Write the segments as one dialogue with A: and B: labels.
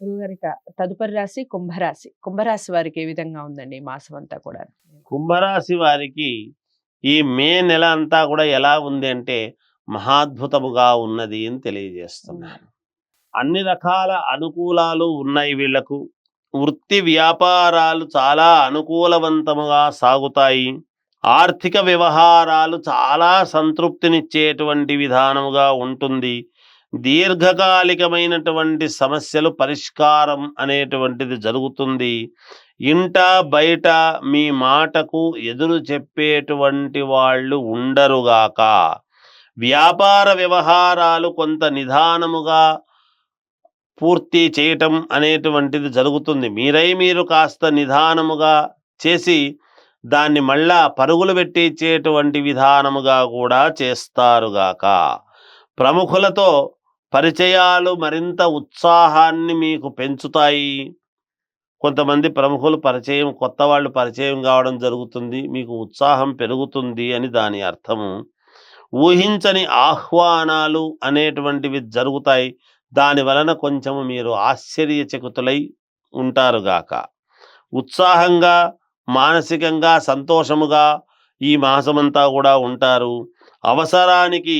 A: గురుగారి ఇక తదుపరి రాశి కుంభరాశి. కుంభరాశి వారికి ఏ విధంగా ఉందండి మాసం అంతా కూడా?
B: కుంభరాశి వారికి ఈ మే నెల అంతా కూడా ఎలా ఉంది అంటే మహాద్భుతముగా ఉన్నది అని తెలియజేస్తున్నాను అన్ని రకాల అనుకూలాలు ఉన్నాయి వీళ్ళకు వృత్తి వ్యాపారాలు చాలా అనుకూలవంతముగా సాగుతాయి. ఆర్థిక వ్యవహారాలు చాలా సంతృప్తినిచ్చేటువంటి విధానముగా ఉంటుంది. దీర్ఘకాలికమైనటువంటి సమస్యలు పరిష్కారం అనేటువంటిది జరుగుతుంది. ఇంట బయట మీ మాటకు ఎదురు చెప్పేటువంటి వాళ్ళు ఉండరుగాక వ్యాపార వ్యవహారాలు కొంత నిదానముగా పూర్తి చేయటం అనేటువంటిది జరుగుతుంది. మీరై మీరు కాస్త నిదానముగా చేసి దాన్ని మళ్ళా పరుగులు పెట్టించేటువంటి విధానముగా కూడా చేస్తారుగాక ప్రముఖులతో పరిచయాలు మరింత ఉత్సాహాన్ని మీకు పెంచుతాయి. కొంతమంది ప్రముఖులు పరిచయం కొత్త వాళ్ళు పరిచయం కావడం జరుగుతుంది. మీకు ఉత్సాహం పెరుగుతుంది అని దాని అర్థము. ఊహించని ఆహ్వానాలు అనేటువంటివి జరుగుతాయి. దాని వలన కొంచెము మీరు ఆశ్చర్యచకుతులై ఉంటారుగాక ఉత్సాహంగా మానసికంగా సంతోషముగా ఈ మాసమంతా కూడా ఉంటారు. అవసరానికి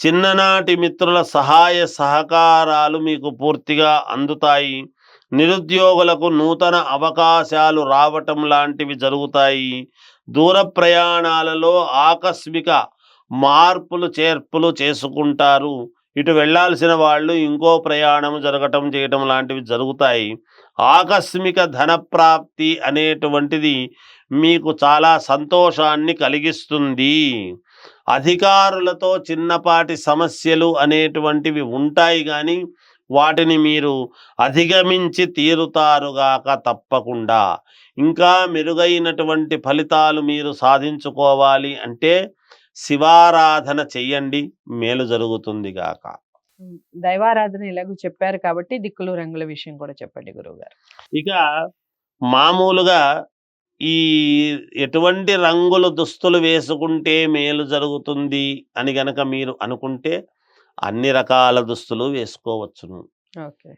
B: చిన్ననాటి మిత్రుల సహాయ సహకారాలు మీకు పూర్తిగా అందుతాయి. నిరుద్యోగులకు నూతన అవకాశాలు రావటం లాంటివి జరుగుతాయి. దూర ప్రయాణాలలో ఆకస్మిక మార్పులు చేర్పులు చేసుకుంటారు. ఇటు వెళ్ళాల్సిన వాళ్ళు ఇంకో ప్రయాణం జరగటం చేయటం లాంటివి జరుగుతాయి. ఆకస్మిక ధనప్రాప్తి అనేటువంటిది మీకు చాలా సంతోషాన్ని కలిగిస్తుంది. అధికారులతో చిన్నపాటి సమస్యలు అనేటువంటివి ఉంటాయి కానీ వాటిని మీరు అధిగమించి తీరుతారుగాక తప్పకుండా. ఇంకా మెరుగైనటువంటి ఫలితాలు మీరు సాధించుకోవాలి అంటే శివారాధన చెయ్యండి మేలు జరుగుతుంది గాక.
A: దైవారాధన ఎలాగో చెప్పారు కాబట్టి దిక్కులు రంగుల విషయం కూడా చెప్పండి గురువు గారు
B: ఇక మామూలుగా ఈ ఎటువంటి రంగుల దుస్తులు వేసుకుంటే మేలు జరుగుతుంది అని గనక మీరు అనుకుంటే అన్ని రకాల దుస్తులు వేసుకోవచ్చును.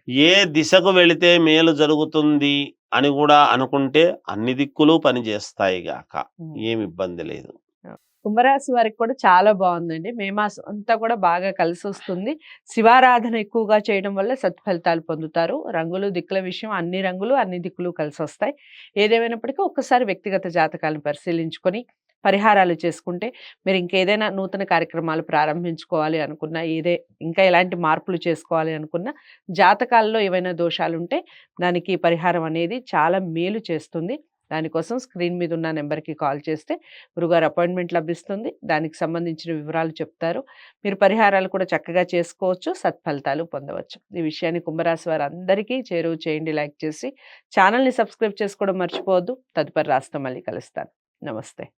B: ఏ దిశకు వెళితే మేలు జరుగుతుంది అని కూడా అనుకుంటే అన్ని దిక్కులు పనిచేస్తాయి గాక. ఏమి ఇబ్బంది లేదు.
A: కుంభరాశి వారికి కూడా చాలా బాగుందండి. మే మాసం అంతా కూడా బాగా కలిసి వస్తుంది శివారాధన ఎక్కువగా చేయడం వల్ల సత్ఫలితాలు పొందుతారు. రంగులు దిక్కుల విషయం అన్ని రంగులు అన్ని దిక్కులు కలిసి వస్తాయి ఏదేమైనప్పటికీ ఒక్కసారి వ్యక్తిగత జాతకాలను పరిశీలించుకొని పరిహారాలు చేసుకుంటే మీరు ఇంకేదైనా నూతన కార్యక్రమాలు ప్రారంభించుకోవాలి అనుకున్నా ఏదే ఇంకా ఎలాంటి మార్పులు చేసుకోవాలి అనుకున్నా జాతకాల్లో ఏవైనా దోషాలు ఉంటే దానికి పరిహారం అనేది చాలా మేలు చేస్తుంది. దానికోసం స్క్రీన్ మీద ఉన్న నెంబర్కి కాల్ చేస్తే గురుగారు అపాయింట్మెంట్ లభిస్తుంది. దానికి సంబంధించిన వివరాలు చెప్తారు. మీరు పరిహారాలు కూడా చక్కగా చేసుకోవచ్చు. సత్ఫలితాలు పొందవచ్చు. ఈ విషయాన్ని కుంభరాశి వారు అందరికీ చేరువ చేయండి. లైక్ చేసి ఛానల్ని సబ్స్క్రైబ్ చేసుకోవడం మర్చిపోవద్దు. తదుపరి రాష్ట్రం మళ్ళీ కలుస్తాను. నమస్తే.